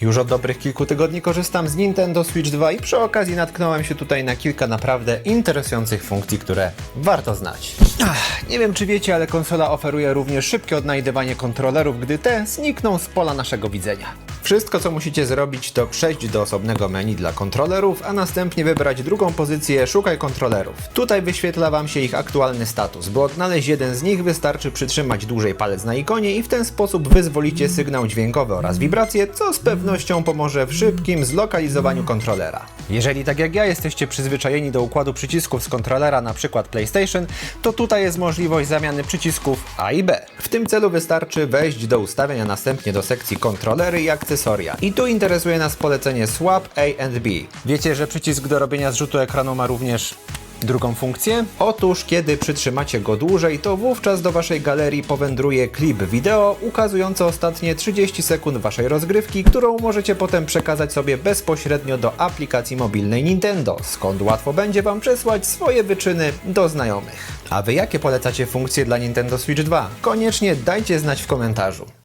Już od dobrych kilku tygodni korzystam z Nintendo Switch 2 i przy okazji natknąłem się tutaj na kilka naprawdę interesujących funkcji, które warto znać. Ach, nie wiem czy wiecie, ale konsola oferuje również szybkie odnajdywanie kontrolerów, gdy te znikną z pola naszego widzenia. Wszystko co musicie zrobić to przejść do osobnego menu dla kontrolerów, a następnie wybrać drugą pozycję Szukaj kontrolerów. Tutaj wyświetla Wam się ich aktualny status. By odnaleźć jeden z nich wystarczy przytrzymać dłużej palec na ikonie i w ten sposób wyzwolicie sygnał dźwiękowy oraz wibracje, co z pewnością pomoże w szybkim zlokalizowaniu kontrolera. Jeżeli tak jak ja jesteście przyzwyczajeni do układu przycisków z kontrolera, przykład PlayStation, to tutaj jest możliwość zamiany przycisków A i B. W tym celu wystarczy wejść do ustawień, a następnie do sekcji kontrolery i akcesoria. I tu interesuje nas polecenie Swap A B. Wiecie, że przycisk do robienia zrzutu ekranu ma również Drugą funkcję? Otóż, kiedy przytrzymacie go dłużej, to wówczas do waszej galerii powędruje klip wideo ukazujący ostatnie 30 sekund waszej rozgrywki, którą możecie potem przekazać sobie bezpośrednio do aplikacji mobilnej Nintendo, skąd łatwo będzie wam przesłać swoje wyczyny do znajomych. A wy jakie polecacie funkcje dla Nintendo Switch 2? Koniecznie dajcie znać w komentarzu.